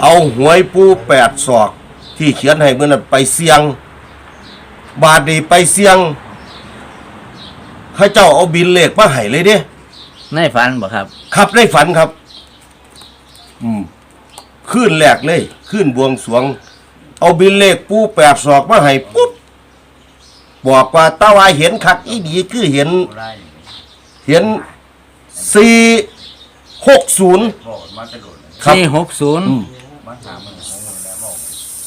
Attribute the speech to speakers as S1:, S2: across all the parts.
S1: เอาหวยปูแปดศอก ที่เขียนให้เมื่อนั้นไปเสียง บาทนี้ไปเสียงเข้าเจ้าเอาบินเลขมาให้เลยเด้
S2: ในฝันบ่ครับ
S1: ครับได้ฝันครับ อืมขึ้นแรกเลย ขึ้นบวงสรวง เอาบินเลขปูแปดศอกมาให้ปุ๊บบอกว่าตาวาเห็นคักอีดีคือเห็น เห็นสี่หกศูนย์ครับ
S2: สี่หกศูนย์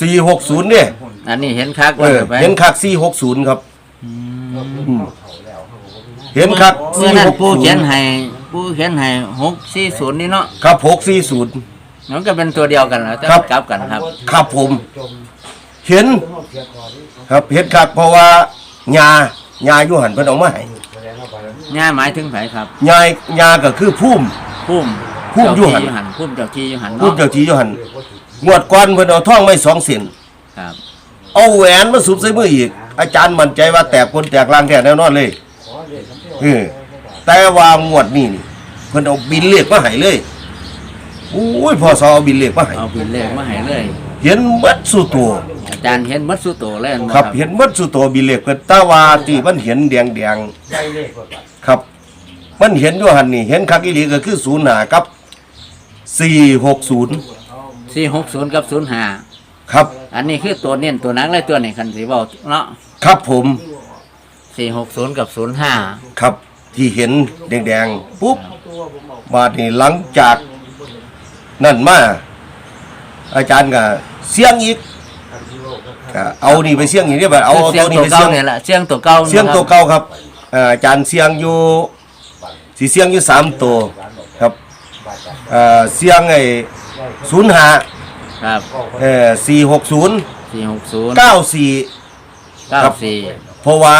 S1: สี่หกศูนย์เนี่ย
S2: อันนี้เห็นคัก
S1: เอ
S2: ว่า
S1: อ
S2: ไป
S1: เห็นคักสี่หกศูนย์ครับอืมเห็นคัก
S2: เมื่อ
S1: สี่
S2: นั้น
S1: หก
S2: ปู
S1: ศูน
S2: เขียน
S1: ย์
S2: ให้ปูเขียนให้หกสี่ศูนย์นี่เนาะ
S1: ครับหกสี่ศูนย์
S2: มันก็เป็นตัวเดียวกันแล้วแต่
S1: ครับ
S2: กลับกันครับ
S1: ครับผมเห็นครับเห็นคักเพราะว่าญาญาอยู่หันเพิ่นเอามาให้
S2: ย่าหมายถึงไผครับ
S1: ยายญาก็คือพุ่ม
S2: พุ่ม
S1: พุ่มอยู่
S2: เจ้า
S1: หั่น
S2: ที่อยู่หันพุ่มเจ้าที่อยู่หัน
S1: พุ่ม
S2: เนาะ
S1: เจ้าที่อยู่หันงวดก่อนเพิ่นเอาท่องไม่สองเส้น
S2: ครับ
S1: เอาแหวนมาสุบใส่มืออีก อาจารย์มั่นใจว่าแตกคนแตกลางแท้แน่นอนเลยเออแต่ว่างวดนี้นี่เพิ่นเอาบินเลขมาให้เลยโอ้ยพอสอเอาบินเลขมาให้
S2: เอาบินเลขมาให้เลย
S1: เห็นหมัดสุตัว
S2: อาจารย์เห็นมัดสุโตเลยบ่
S1: ครับ เห็นหมัดสุตัวบินเลขเพิ่นแตาว่าที่มันเห็นแดงๆครับ มันเห็นอยู่หันนี่เห็นคักอีหลีก็คือ0หากับ 460
S2: สี่หกศูนย์กับศูนย์ห้า
S1: ครับ
S2: อันนี้คือตัวเน้นตัวหนักเลยตัวนี้คันสีเบาเนาะ
S1: ครับผม
S2: สี่หกศูนย์กับศูนย์ห้า
S1: ครับที่เห็นแดงๆปุ๊บบาดนี้หลังจากนั่นมาอาจารย์ก็เสียงอีกก็เอานี่ไปเสียงอีกนี่ไปเอาเอา
S2: เสีย
S1: ตั
S2: ง
S1: วนี้
S2: ตัว
S1: ไป
S2: เก่า
S1: เสียง
S2: เนี่ยแหละเสียงตัวเก่า
S1: เสียง
S2: นะครับ
S1: ตัวเก่าครับเอ่ออาจารย์เสียงอยู่สีเสียงอยู่สามตัวครับ เอ่อเสียงไอ้ศูนย์ห้า
S2: ครับ
S1: เอ่อสี่หกศูนย์
S2: สี่หกศูนย์
S1: เก้าสี่
S2: เก้าสี่
S1: เพราะว่า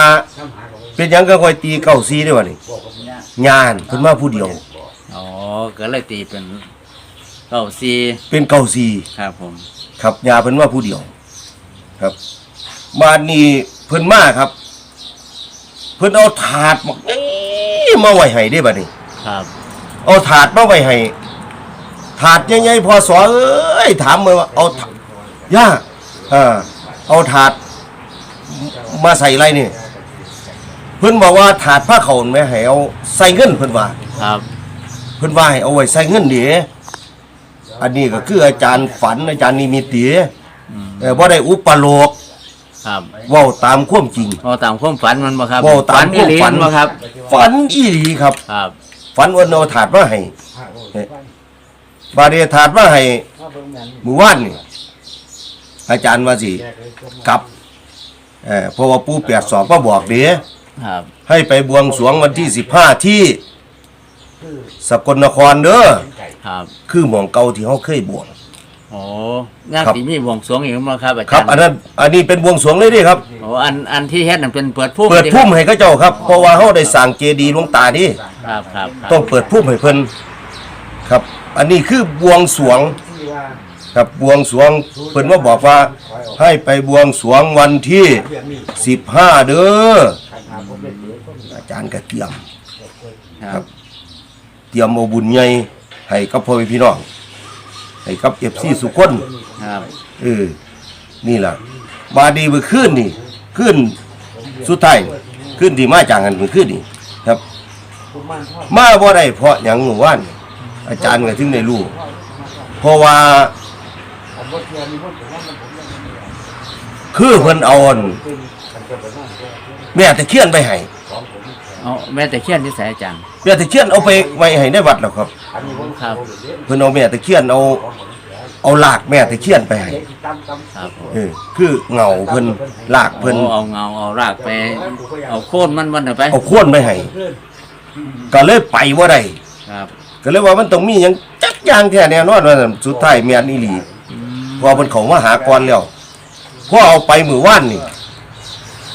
S1: เป็นหยังก็คอยตีเก้าสี่ด้วยวะนี่งานเพิ่นมาผู้เดียว
S2: อ๋อก็เลยตีเป็นเก้าสี่
S1: เป็นเก้าสี่
S2: ครับผม
S1: ครับยาเพิ่นว่าผู้เดียว ครับบ้านนี้เพิ่นมาครับ เพิ่นเอาถาดมาอี้มาไว้ให้ได้บัดนี้
S2: ครับ
S1: เอาถาดมาไว้ให้ ถาดใหญ่ๆพอสอเอ้ยถามเลยว่าเอาถาย่าเออเอาถาดมาใส่อะไรนี่ เพิ่นบอกว่าถาดผ้าเขาวแม่ให้เอาใส่เงินเพิ่นว่า
S2: ครับ
S1: เพิ่นว่าให้เอาไว้ใส่เงินเดีอันนี้ก็คืออาจารย์ฝันอาจารย์นิมิตเดี
S2: อืม
S1: เออบ่ได้อุปโลก
S2: ครับ
S1: เว้าตามความจริง
S2: พอตามความฝันมันบ่ครับ
S1: เว้าตาม
S2: ฝันอีหลี
S1: ความฝัน
S2: บ่ครับ
S1: ฝันอีหลีครับ
S2: ครับ
S1: ฝันว่าเอาถาดมาให้เอ้ย บาดนี้ถาดมาให้มื้อวานนี่อาจารย์ว่าสิกลับเออเพราะว่าปู่แปดสอบมาบอกเด้
S2: ครับ
S1: ให้ไปบวงสรวงวันที่15ที่สกลนครเด้อ
S2: ครับ
S1: คือหม่องเก่าที่เฮาเคยบวง
S2: โอ้ย่าง
S1: ครับ
S2: สีมีบวงสรวงอีกมั้งครับอา
S1: ครั
S2: จา
S1: บ
S2: รย์
S1: อันนั้นอันนี้เป็นบวงสรวงเลยเด้ครับ
S2: โอ้อันอันที่เฮ็ดนั่นเป็นเปิดพุ่ม
S1: เปิด
S2: ค
S1: พุ่
S2: รับ
S1: มให้เขาเจ้าครับ เพราะว่าเฮาได้สร้างเจดีย์หลวงตานี่
S2: ครับครับครับ
S1: ต้องเปิดพุ่มให้เพิ่น ครับ อันนี้คือบวงสรวงครับบวงสรวงเพิ่นว่าบอกว่าให้ไปบวงสรวงวันที่15เด้ออาจารย์ก็เตรียม
S2: ครับ
S1: เตรียมเอาบุญใหญ่ให้กับพ่อแม่พี่น้องให้กับ FC สุคน
S2: ครับ
S1: เออนี่ล่ะบาดีเมื่อคืนนี่ขึ้นสุดท้ายขึ้นที่มาจากกันเมื่อคืนนี่ครับมาบ่ได้เพราะหยังหมู่ว่าน อาจารย์ก็ถึงได้รู้เพราะว่า คือเพิ่นเอาอันแม่ตะเคียนไปให้
S2: เอาแม่แต่เขียนที่ใส่อาจารย์
S1: แม่ตะเคียนเอาไปไว้ให้ในวัดแล้วครับ
S2: ครับ
S1: เพิ่นเอาแม่ตะเคียนเอา เอาลากแม่ตะเคียนไปให้
S2: ครับผม
S1: เออคือเงาเพิ่นลากเพิ่น
S2: โอ้เอาเงาเอารากไป เอาโค่นมันมันเอาไป
S1: เอาโค่นไปให้ก็เลยไปบ่ได้
S2: ครับ
S1: ก็เลยว่ามันต้องมีหยังจักอย่างแท้แน่นอนว่าซั่นสุดท้ายแม่นอีหลีเพอเพิ่นเข้ามาหาก่อนแล้วพอเอาไปมื้อวานนี่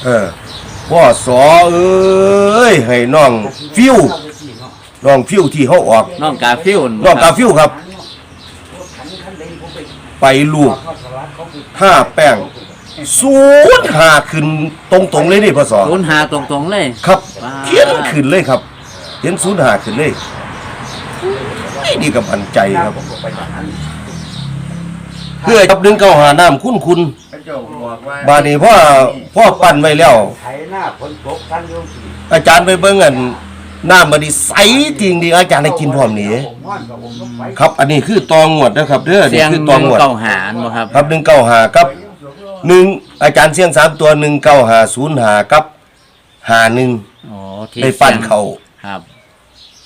S1: เออพ่อสอเอ้ยให้น้องฟิวน้องฟิวที่เขาออก
S2: น้องกาฟิว
S1: น้องกาฟิวครับ ไปลูกท่าแป้งสูดหาขึ้นตรงๆเลยนี่พ่อสอ
S2: ศูนย์หาตรงๆเลย
S1: ครับ
S2: ว้าว
S1: เขียนขึ้นเลยครับเขียนสูดหาขึ้นเลยไอ้ นี่ก็บันใจครับเพื่อจับดึงเก้าหาน้ำคุ้นคุณ
S3: พระเจ้าบอกว่า
S1: บาดนี้พ่อพ่อปั้นไว้แล้ว
S4: ไถหน้าฝนตกทันเดียวสิ
S1: อาจารย์ไปเบิ่งอันน้ำมันดีใสจริงดีอาจารย์ได้กินพร้อมนี่
S4: ผมว่านกับผมต้องไป
S1: ครับอันนี้คือตองวดนะครับเด้อ
S2: เสี
S1: นี่
S2: ยง
S1: คือ
S2: ห
S1: ตอง
S2: นึ่ง
S1: วด
S2: เก้าหารบ่ครับ
S1: ครับหนึ่งเก้าหากับหนึ่งอาจารย์เสียงสามตัวหนึ่งเก้าหาศูนย์หากับหาหนึ่ง
S2: โอ้ที่
S1: ได้ปั้นเขา
S2: ครับ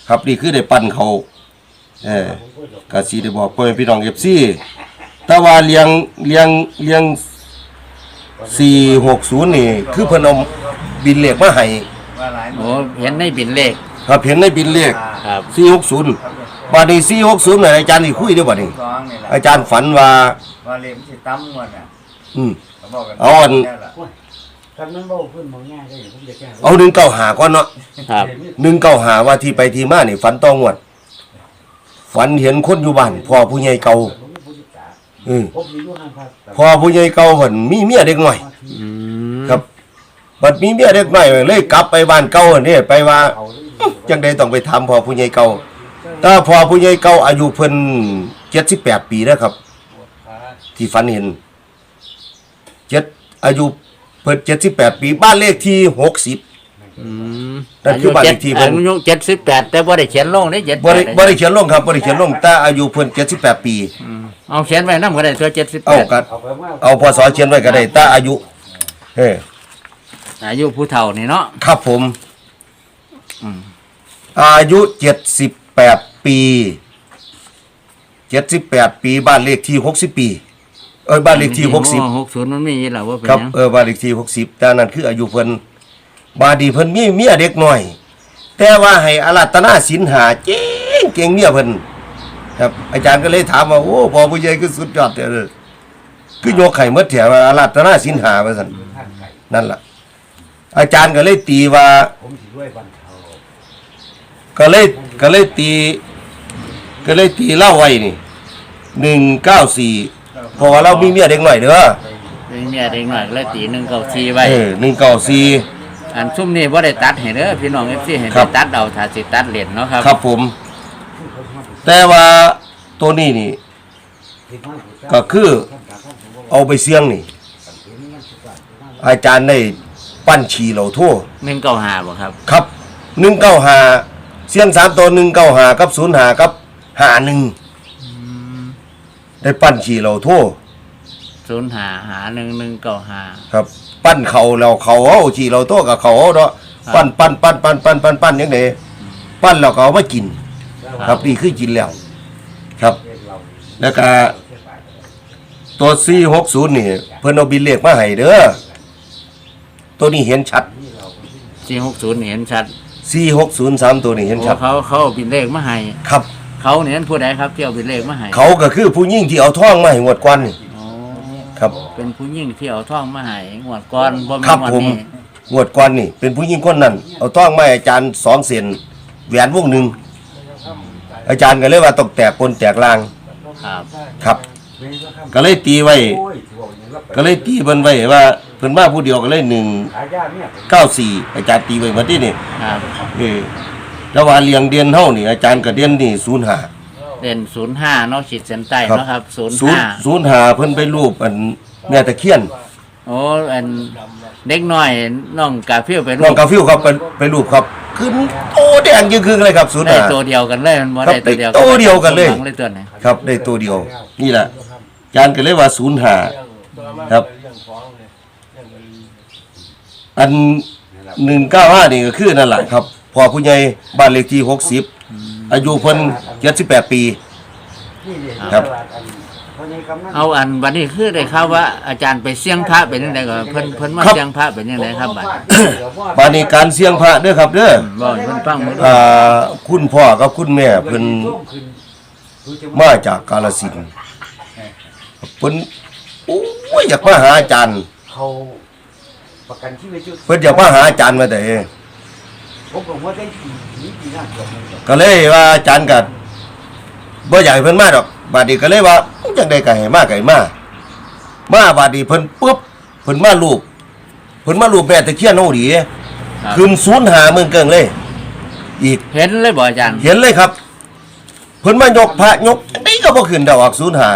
S1: ครับนี่คือได้ปั้นเขา เออกะสีได้บอกพ่อแม่พี่น้องเอฟซีแต่ว่าเลี้ยงเลี้ยงเลี้ยงสี่หกศูนย์นี่ คือเพิ่นเอาบินเลขมาให้
S3: ว่าหลายห
S2: โอ้เห็นในบินเลข
S1: ครับเห็นในบินเลข
S2: ครับ
S1: สี่หกศูนย์บาดนี้สี่หกศูนย์น่ะอาจารย์นี่คุยเด้อบัดนี้
S3: สองนี่แหละ
S1: อาจารย์ฝันว่า
S3: ว่าเลี้ยงสิตั้มงวดอะ
S1: อืม
S3: เขาบอกกัน
S1: เอาอัน
S3: แค่ละ
S4: ทำนั้นบ่ขึ้นมองง่ายได้ผมจะแก้
S1: เอาหนึ่งเก้าหาก่อนเนาะ
S2: ครับ
S1: หนึ่งเก้าหาว่าที่ไปที่มานี่ฝันต้องวด ฝันเห็นคนอยู่บ้านพ่อผู้ใหญ่เก่า
S4: ผมผู้ศึกษา
S1: อืม
S4: ผมมีอยู่ห้างครับ
S1: พ่อผู้ใหญ่เก่าเพิ่นมีเมียเด็กหน่อย
S2: อืม
S1: ครับ บัดมีเมียเด็กหน่อยเลยกลับไปบ้านเก่าอันนี่ไปว่า
S4: เอาเลย
S1: จังใดต้องไปถามพ่อผู้ใหญ่เก่าถ้าพ่อผู้ใหญ่เก่าอายุเพิ่น78ปีแล้วครับ ที่ฝันเห็นเจ็ดอายุเพิ่น78ปีบ้านเลขที่60
S2: อืม
S1: นั่นคือบ้านเลขที่เพิ่น
S2: อายุเจ็ดสิบแปดแต่บ่ได้เขียนลงได้เจ็ด
S1: บ่ได้บ่ได้เขียนลงครับบ่ได้เขียนลงแต่อายุเพิ่น78 ปี
S2: เอาเขียนไว้นำก็ได้ตัวเจ็ดสิบแป
S1: เอา
S2: ด
S1: กั
S4: เอาไปว่า
S1: เอาพศเขียนไว้ก็ได้แต่อายุเออ
S2: อายุผู้เฒ่านี่เนาะ
S1: ครับผม
S2: อืม
S1: อายุ 78 ปี 78 ปีบ้านเลขที่ 60 ปี เอ้ยบ้านเลขที่ 60
S2: หกศูนย์มันมีอยู่แล้วว่าเป็น
S1: ครับ
S2: หยัง
S1: เออบ้านเลขที่ 60แต่นั่นคืออายุเพิ่น บาดีเพิ่นมีเมียเด็กน้อย แต่ว่าให้อารัตนาศีลหาเก่งเก่งเมียเพิ่นครับ อาจารย์ก็เลยถามว่าโอ้พ่อผู้ใหญ่คือสุดยอดเด้อคือโยกไข่หมดแถวว่าอารัตนาศีลหาว่าซั่น
S4: ท่านไก่
S1: นั่นล่ะ อาจารย์ก็เลยตีว่า
S4: ผมสิด้วยบันเทา
S1: ก็เลยก็เลยตี ก็เลยตีเล่าไว้นี่หนึ่งเก้าสี่เพราะว่าเรามีเมียเด็กหน่อยเด้อ
S2: เป็นเมียเด็กหน่อยก็เลยตีหนึ่งเก้าสี่ไว้
S1: เออหนึ่งเก้าสี่
S2: อันซุ่มนี่ว่าได้ตัดให้เด้อพี่น้องเอฟซีให้
S1: ครั
S2: ได้
S1: บ
S2: ตัดเอาถ้าสิตัดเหรียญเนาะครับ
S1: ครับผม แต่ว่าตัวนี้นี่
S4: ที่บ้านผม
S1: ก็คือ
S4: ท่านกาท่านผมว่า
S1: เอาไปเสี่ยงนี่
S4: เห็นมันสุดยอดที่บ้าน
S1: อาจารย์ได้ปั้นชีเหล่าทั่ว
S2: หนึ่งเก้าห้าบ่ครับ
S1: ครับหนึ่งเก้าหาเสี่ยงสามตัวหนึ่งเก้าหากับศูนย์หากับหาหนึ่งได้ปั้นชีเหล่าทั่ว
S2: ศูนย์หาหาหนึ่งหนึ่งเก้าห้า
S1: ครับ ปั้นเขาเราเขาเอาชีเหล่าทั่วกับเขาเอาเนาะปั้นปั้นปั้นปั้นปั้นปั้นปั้นยังไงปั้นเราก็เอามากิน ครับนี่คือกินแล้ว ครับ แล้วก็ตัวซีหกศูนย์นี่ เพิ่นเอาบินเลขมาให้เด้อตัวนี้เห็นชัด
S2: สี่หกศูนย์เห็นชัด
S1: สี่หกศูนย์สามตัวนี้เห็น
S2: โอ้
S1: ชัด
S2: เขาเขาเอาบินเลขมาให้
S1: ครับ
S2: เขาเนี่ยผู้ใดครับที่เอาบินเลขมาให้
S1: เขาก็คือผู้หญิงที่เอาท่องมาให้งวดกวนนี่
S2: อ๋อ
S1: ครับ
S2: เป็นผู้หญิงที่เอาท่องมาให้งวดก่อนบ่แม่
S1: ครับ
S2: นงวด
S1: ผม
S2: นี้
S1: งวดกวนนี่ เป็นผู้หญิงคนนั้น เอาท่องมาให้อาจารย์สองเซนแหวนวงหนึ่ง อาจารย์ก็เลยว่าตกแตกปนแตกลาง
S2: ครับ
S1: ครับ ก็เลยตีไว้
S4: โอ้ยที่บอกอย่างนั้น
S1: ก็เลยตีเพิ่นไว้ว่าเพิ่นมาผู้เดียวก็เลยหนึ่ง
S4: ขายยาเนี่ยผม
S1: เก้าสี่อาจารย์ตีไว้มาที่นี่
S2: ครับ
S1: เออแล้วว่าเรียงเดียนเฮานี่อาจารย์ก็เดียนนี่ศูนย์หา
S2: เด่นศูนย์ห้าเนาะขีดเส้นใต้
S1: ครับ
S2: เนาะครับศูนย์
S1: ศูนย์
S2: ห้า
S1: ศูนย์หาเพิ่นไปรูปอันแม่ตะเคียน
S2: โอ้อันเด็กน้อยน้องกาฟิวไป
S1: น้อง
S2: รูป
S1: กาฟิวครับไปไปรูปครับขึ้นโตแดงยิ่งคือเลยครับศูนย์
S2: ได้
S1: หา
S2: ตัวเดียวกันเลยมันบ่
S1: ครับ
S2: ได้ตัวเดียว
S1: ได้ตัวเดียวกันเลย
S2: สมหงเลยตัวไหน
S1: ครับได้ตัวเดียว นี่แหละอาจารย์ก็เลยว่าศูนย์หา ครับ อันหนึ่งเก้าห้านี่ก็คือนั่นแหละครับ พอผู้ใหญ่บ้านเลขที่หกสิบ อายุเพิ่นเจ็ดสิบแปดปี
S4: นี่เนี่ย
S1: ครับ
S4: ตลาดอันเพราะในกำนัน
S2: เอาอันวันนี้คือได้ข่าวว่าอาจารย์ไปเสี่ยงพระเป็นยังไงก็เพิ่นเพิ่นมา
S1: ครับ
S2: เสี่ยงพระเป็นยังไงครับบัด
S1: บานี้การเสี่ยงพระเด้อครับเด้อ
S2: บ่ให้เพิ่นฟังหมด
S1: อ่าคุณพ่อกับคุณแม่เพิ่นมาจากกาฬสินธุ์เพิ่นโอ้ยอยากมาหาอาจารย์
S4: เขาประกันชีวิตอยู่
S1: เพิ่นอยากมาหาอาจารย์มาแต่เอง
S4: ผมบอกว่าได้ปีนี้ปีหน้าเกือบมันจะ
S1: ก็เลยว่าอาจารย์ก็บ่อยากให้เพิ่นมาดอก บาดนี้ก็เลยว่าจังได๋ก็ให้มาก็ให้มามาบาดนี้เพิ่นปุ๊บเพิ่นมารูปเพิ่นมารูปแม่ตะเคียนเฮาดี
S2: ครับ
S1: ขึ้นศูนย์หาเมืองเกิงเลย อีก
S2: เห็นเลยบ่อาจารย์
S1: เห็นเลยครับ เพิ่นมายกพระยกอันนี้ก็บ่ขึ้นดอกออกศูนย์หา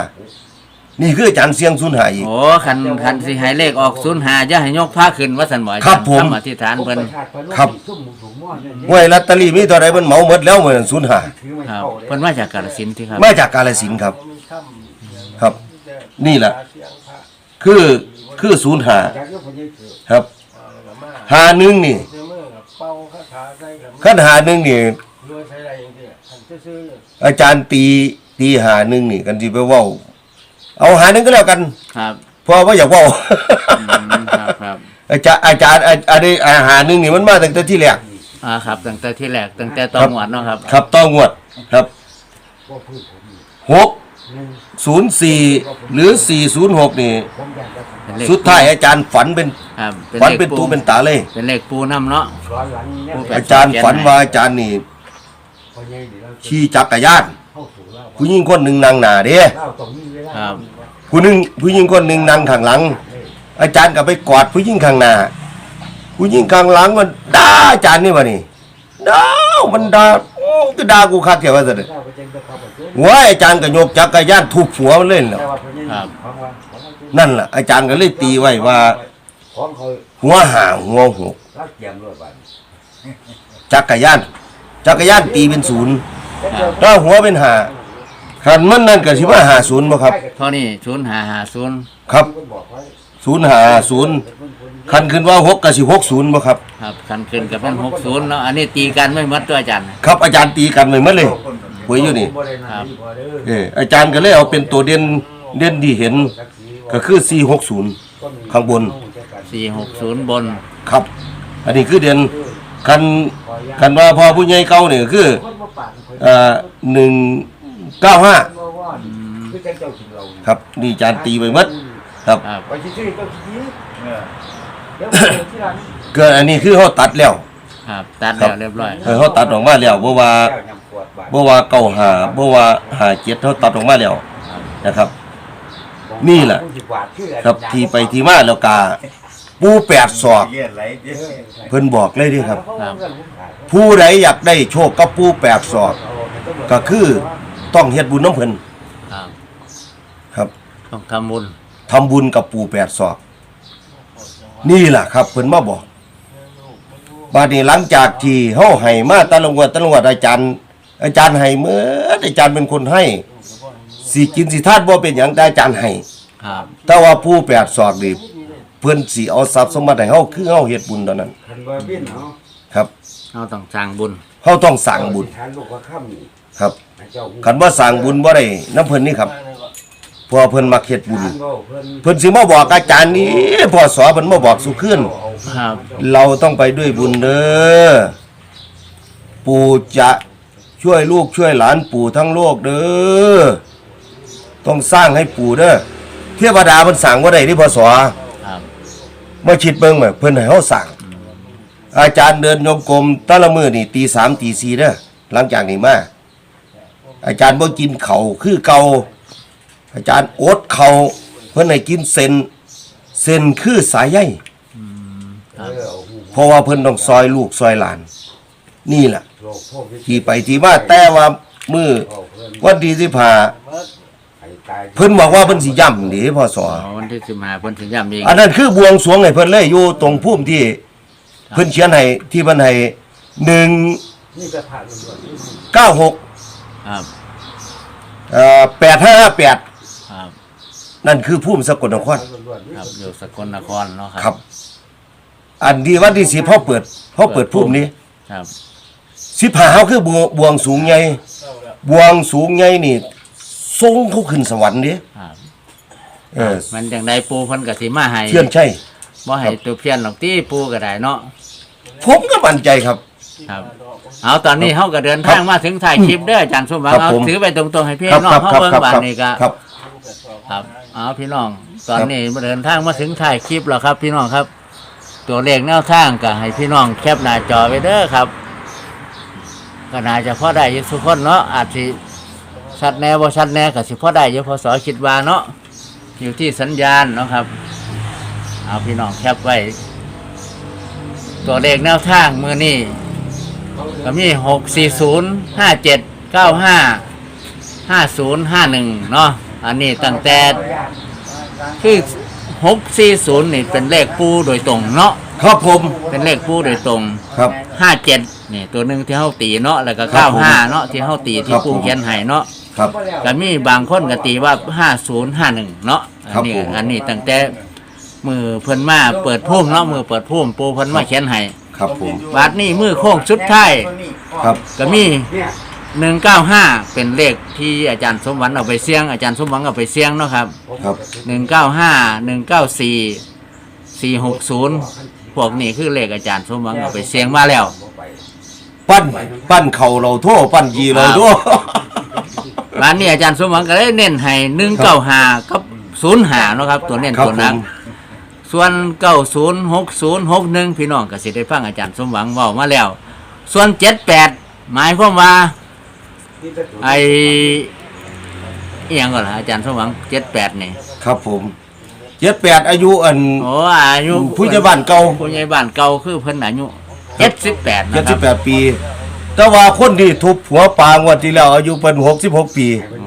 S1: นี่คืออาจารย์เสียงศูนย์หาอีก
S2: โอ้คันคันสิให้เลขออกศูนย์หาจะให้ยกผ้าขึ้นว่าสันบ่อาจา
S1: ครั
S2: ร
S1: บ
S2: ย์
S1: ผม
S2: ทำอธิษฐานเพิ่น
S1: ครับ
S4: ซุ่มสูงหม้อเนี่ย
S1: ห้วยลอตเตอรี่มีตัวใดมันเหมาหมดแล้วเหมือนศูนย์หา
S4: ถือไม่
S2: ครับ
S4: เข้าเลย
S2: เพิ่นมาจากกาฬสินธุ์ที่ครับ
S1: มาจากกาลสินธุ์ครับ ครับ นี่แหละคือคือศูนย์หา
S4: จากเรื่องพญาเสือ
S1: ครับหาหนึ่งนี่
S5: ซื้อมือกับเป่าคาถาใส่กับ
S1: ขั้นหาหนึ่งนี่
S5: รวยใช้อะไรอย่างเงี้ยหันซื้อ
S1: อาจารย์ตีตีหาหนึ่งนี่ กันที่ไปเว่า เอาหาหนึ่งก็แล้วกัน
S2: ครับ
S1: เพราะว่าอยากเว่า
S2: อืมครับครับ
S1: อาจารย์อาจารย์อาอาได้อาหารหนึ่งนี่มันมาตั้งแต่ที่แรก
S2: อ่าครับตั้งแต่ที่แรกตั้งแต่ตอนหวดเนาะครับ
S1: ครับต้องวดครับ
S4: ก็พูดผมนี่
S1: หก
S4: หนึ่ง
S1: ศูนย์สี่หรือสี่ศูนย์หกนี่
S4: ผมอยากจะ
S2: เป็นเลข
S1: สุดท้ายอาจารย์ฝันเป็น
S2: ครับ
S1: ฝัน
S2: ลข
S1: เป็นตูเป็นตาเลย
S2: เป็นเลขปูน้ำเนาะ
S4: ร้อนหลังเนี่ย
S2: ผู้แปล
S1: อาจารย์ฝันว่าอาจารย์นี่
S4: พญาเดี๋ยวเรา
S1: ขี่จักรยาน
S4: เข้าสู่เล่า
S1: ผู้หญิงคนหนึ่งนั่งหน้าเด้
S4: เล่าตรงนี้เวลา
S2: ครับ
S1: ผู้หนึ่งผู้หญิงคนหนึ่งนั่งข้างหลัง อาจารย์ก็ไปกอดผู้หญิงข้างหน้า ผู้หญิงข้างหลังมันด่าอาจารย์นี่วะนี่ด่ามันด่าอื้อก็ด่ากูคักแค่ว่าซะเด้อ
S4: เล่าไปเจงก็เข้าไปเจอ
S1: หัวอาจารย์ก็ยกจักรยานทุบหัวมันเล่นแล้
S4: แต่
S1: ว
S4: ว่าพญา
S2: ครับ
S4: ของว่าของว่า
S1: นั่นล่ะ อาจารย์ก็เลยตีไว้ว่า
S4: ของเขา
S1: หัวหาหัวหก
S4: รักเกียมรวดบัน
S1: จักรยาน จักรยานตีเป็นศูนย์
S4: แต่เดี๋ยว
S1: ถ้าหัวเป็นหา คันมันนั่นก็สิว่าหาศูนย์บ่ครับ
S2: เท่านี้ศูนย์หาหาศูนย์
S1: ครับ
S4: คนบอกไว้
S1: ศูนย์หาศูนย์คันขึ้นว่าหกก็สิหกศูนย์บ่ครับ
S2: ครับคันขึ้นกับเป็นหกศูนย์เนาะอันนี้ตีกันไม่หมดตัวอาจารย์
S1: ครับอาจารย์ตีกันไว้หมดเลยหวยอยู่นี่
S4: บ่ได้นา
S2: ครับ
S4: ดีกว่าเด้อ
S1: เอออาจารย์ก็เลยเอาเป็นตัวเด่นเด่นที่เห็น
S4: สักสี
S1: ก็คือ460ข้างบน
S2: สี่หกศูนย์บน
S1: ครับ อันนี้คือเด่นคันคันว่าพอผู้ใหญ่เก่านี่ก็คือ
S4: คนมาปาดคน
S1: เอ่อ195
S4: มาว่าคือจังเจ้าถึงเรา
S1: ครับ นี่อาจารย์ตีไว้หมดครับ
S2: ครับ
S4: ไปซื้อเจ้าขี้
S3: เออ
S4: เดี๋ยวไปที่ร้าน
S1: เกิดอันนี้คือเฮาตัดแล้ว
S2: ครับ ตัดแล้วเรียบร้อย
S1: เออเฮาตัดออกมาแล้วบ่ว่า
S4: แก้วยำขวดบาท
S1: บ่ว่าเก่าหาบ่ว่าหาเจ็ดเฮาตัดออกมาแล้วนะครับ นี่แหละครับที่ไปที่มาแล้วกาปูแปดศอก
S3: เลียดไหลเยอะ
S1: เพิ่นบอกเลยเดิครับ
S2: ครับ
S1: ผู้ใดอยากได้โชคกับปูแปดศอก ก็คือ ต้องเฮ็ดบุญน้ำเพิ่น
S2: ครับ
S1: ครับ
S2: ต้องทำบุญ
S1: ทำบุญกับปูแปดศอก นี่ล่ะครับเพิ่นมาบอกบาดนี้หลังจากที่เฮาให้มาแตะลงวัดแตะลงวัดอาจารย์ อาจารย์ให้เมื่ออาจารย์เป็นคนให้สิกินสิทานบ่เป็นหยังแต่อาจารย์ให้
S2: ครับ
S1: แต่ว่าผู้แปดศอกนี่เพิ่นสิเอาทรัพย์สมบัติให้เฮาคือเฮาเฮ็ดบุญเท่านั้น
S4: คันว่าบินเนาะ
S1: ครับ
S2: เราต้องสร้างบุญ
S1: เฮาต้องสั่งบุญ
S4: ทานลูกว่าค่ำนี่
S1: ครับ
S4: ให้เจ้า
S1: คันว่าสั่งบุญบ่ได้น้ำเพิ่นนี่ครับเพราะว่าเพิ่นมักเฮ็ดบุญ
S4: ทานเว้าเพิ่น
S1: เพิ่นสิมาบอกอาจารย์นี่พอสอเพิ่นมาบอกสุขึ้น
S2: ครับ
S1: เราต้องไปด้วยบุญเด้อปู่จะช่วยลูกช่วยหลานปู่ทั้งโลกเด้อต้องสร้างให้ปู่เด้อเทวดาเพิ่นสั่งบ่ได้ที่พอสอ
S2: ครับ
S1: มาคิดเบิ่งแบบเพิ่นให้เฮาสั่งอาจารย์เดินโยมกลมแต่ละมื้อนี่ตีสามตีสี่เด้อหลังจากนี้มา อาจารย์บ่กินเขาวคือเก่าอาจารย์อดเขาวเพิ่นให้กินเส้นเส้นคือสายใย
S4: เออเอาหู
S1: เพราะว่าเพิ่นต้องซอยลูกซอยหลาน นี่แหละ
S4: โลกพวกนี้
S1: ที่ไปที่มาแต่ว่ามือ
S4: เอาเพิ่น
S1: วันที่สิบห้า
S4: ให้ตาย
S1: เพิ่นบอกว่าเพิ่นสิย่ำนี่พอสอ
S2: อ๋อวันที่สิบห้าเพิ่นถึงย่ำเอง
S1: อันนั้นคือบวงสรวงให้เพิ่นเลยอยู่ตรงภูมิที่ เพิ่นเขียนให้ที่เพิ่นให้หนึ่ง
S4: นี่จะผ่านล้วน
S1: เก้าหก
S2: ครับ
S1: เอ่อแปดห้าแปด
S2: ครับ
S1: นั่นคือภูมิสกลนคร
S4: ๆล้วนๆ
S2: ครับอยู่สกลนครเนาะค
S1: ค
S2: รั
S1: รับ อันที่วันที่สิบเขาเปิดเขาเปิดภูมินี้
S2: ครับ
S1: สิบห้าเขาคือบวงบวงสูงใหญ่บวงสูงใหญ่นี่ทรงเขาขึ้นสวรรค์นี่
S2: ครับ
S1: เออ
S2: มันจังไดปูเพิ่นก็สิมาให้
S1: เทียนใช่
S2: บ่ให้ตัวเพี้ยนหรอกที่ปูก็ได้เนาะ
S1: ผมก็มั่นใจครับ
S2: ครับ เอาตอนนี้เฮาก็เดินทางมาถึงถ่ายคลิปเด้ออาจารย์สมหวัง
S1: ครับ
S2: เอา
S1: ผม
S2: ถือไปตรงๆให้พี่
S1: ครับ
S2: น้อ
S1: ค
S2: ง
S1: รับ
S2: เฮา
S1: ครับ
S2: เบิ่ง
S1: ครับ
S2: บาด
S1: ครับ
S2: นี้ก็
S1: ครับ
S2: ครับเอาพี่น้อง ตอนนี้มาเดินทางมาถึงถ่ายคลิปแล้วครับ พี่น้องครับ ตัวเลขแนวทางก็ให้พี่น้องแคปหน้าจอไว้เด้อครับ ก็น่าจะพอได้อยู่ทุกคนเนาะอาจสิชัดแน่บ่ชัดแน่ก็สิพอได้อยู่พอสอคิดว่าเนาะอยู่ที่สัญญาณเนาะครับ เอาพี่น้องแคปไว้ ตัวเลขแนวทางมือนี่ ก็มีหกสี่ศูนย์ห้าเจ็ดเก้าห้าห้าศูนย์ห้าหนึ่งเนาะอันนี้ตั้งแต่คือหกสี่ศูนย์นี่เป็นเลขปูโดยตรงเนาะ
S1: ครับผม
S2: เป็นเลขปูโดยตรง
S1: ครับ
S2: ห้าเจ็ดนี่ตัวหนึ่งที่เฮาตีเนาะแล้วก็
S1: ครั
S2: เก้า
S1: บผม
S2: ห้าเนาะที่เฮาตี
S1: ค
S2: ที่
S1: รับ
S2: ปู
S1: ผม
S2: เขียนให้เนาะ
S1: ครับ
S2: ก็มีบางคนก็ตีว่าห้าศูนย์ห้าหนึ่งเนาะอัน
S1: ครับ
S2: นี้
S1: ผม
S2: อันนี้ตั้งแต่มือเพิ่นมาเปิดพุ่มเนาะมือเปิดพุ่มปูเพิ่นมาเขียนให้
S1: ครับผม
S2: บาดนี้มือโค้งสุดท้าย
S1: ครับ
S2: ก็มี
S4: เนี่ย
S2: หนึ่งเก้าห้าเป็นเลขที่อาจารย์สมหวังเอาไปเสี่ยง อาจารย์สมหวังเอาไปเสี่ยงเนาะครับ
S1: ครับ
S2: หนึ่งเก้าห้าหนึ่งเก้าสี่สี่หกศูนย์พวกนี้คือเลขอาจารย์สมหวังเอาไปเสี่ยงมาแล้ว
S1: ปั้นปั้นเข่าเราทั่วปั้นยีเราทั่ว
S2: ร้านนี้อาจารย์สมหวังก็ได้เน้นให้หนึ่งเก้าห้ากับศูนย์ห้าเนาะครับ ตัวเน้น
S1: ครับ
S2: ตัว
S1: ผ
S2: นัก
S1: ม
S2: ส่วนเก้าศูนย์หกศูนย์หกหนึ่งพี่น้องก็สิได้ฟังอาจารย์สมหวังเว้ามาแล้ว ส่วนเจ็ดแปดหมายความว่าไอเอียงก่อนล่ะอาจารย์สมหวังเจ็ดแปดนี่
S1: ครับผมเจ็ดแปดอายุอัน
S2: โอ้อายุ
S1: ผู้ใหญ่บ้านเก่า
S2: ผู้ใหญ่บ้านเก่าคือเพิ่นอายุเจ็ดสิบแปด
S1: เจ็
S2: นะ
S1: ด
S2: ค
S1: สิ
S2: รั
S1: บบแปดปี แต่ว่าคนที่ทุบหัวปางวันที่แล้วอายุเป็นหกสิบหกปี
S2: โอ้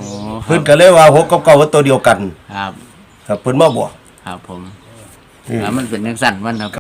S1: เพิ่นก็เลยว่าหกกับเก่าว่าตัวเดียวกัน
S2: ครับ
S1: ครับเพิ่นมาบอก
S2: ครับผม
S1: อืม
S2: แล้วมันเป็นจังสั่นมันครับ